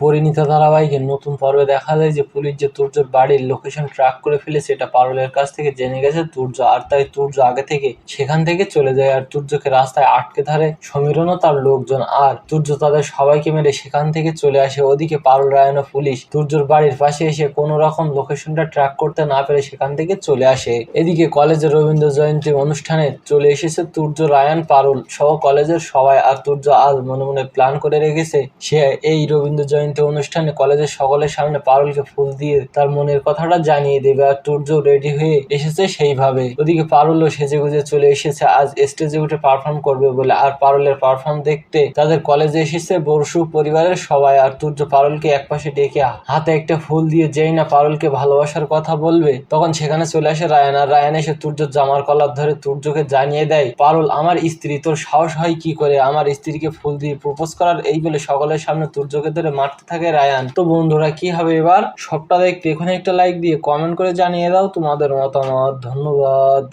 পরিণীতা ধারাবাহিকের নতুন পর্বে দেখা যায় যে পুলিশ যে তুর্যর বাড়ির লোকেশন ট্র্যাক করে ফেলেছে, এটা পারুলের কাছ থেকে জেনে গেছে। তুর্য আর তাই তুর্য আগে থেকে সেখান থেকে চলে যায় আর তুর্যকে রাস্তায় আটকে ধরে। সমীরণ ও তার লোকজন আর তুর্য তাদের সবাইকে মেরে সেখান থেকে চলে আসে। ওদিকে পারুল, রায়ন পুলিশ তুর্যর বাড়ির পাশে এসে কোনো রকম লোকেশনটা ট্র্যাক করতে না পেরে সেখান থেকে চলে আসে। এদিকে কলেজের রবীন্দ্র জয়ন্তী অনুষ্ঠানে চলে এসেছে তুর্য রায়ান, পারুল সহ কলেজের সবাই। আর তুর্য আজ মনে মনে প্ল্যান করে রেখেছে, সে এই রবীন্দ্র জয়ন্তী অনুষ্ঠানে কলেজের সকলের সামনে পারুলকে ফুল দিয়ে তার মনের কথাটা জানিয়ে দেবে আর তুর্য রেডি হয়ে এসেছে সেইভাবে। ওদিকে পারুলও সেজে গুজে চলে এসেছে, আজ স্টেজে উঠে পারফর্ম করবে বলে। আর পারুলের পারফর্ম দেখতে তাদের কলেজে এসেছে বর্ষু পরিবারের সবাই। আর তুর্য পারুলকে একপাশে ডেকে হাতে একটা ফুল দিয়ে যেই না পারুলকে ভালোবাসার কথা বলবে, তখন সেখানে চলে আসে রায়ান। আর রায়ান এসে তুর্য জামার কলার ধরে তুর্যকে জানিয়ে দেয়, পারুল, আমার স্ত্রী, তোর সাহস হয় কি করে? আমার স্ত্রীকে ফুল দিয়ে প্রপোজ করার এই বলে সকলের সামনে তুর্যকে ধরে মারতে থাকে রায়ান। তো বন্ধুরা, কি হবে এবার? সবটা দেখতে এখানে একটা লাইক দিয়ে কমেন্ট করে জানিয়ে দাও তোমাদের মতামত। ধন্যবাদ।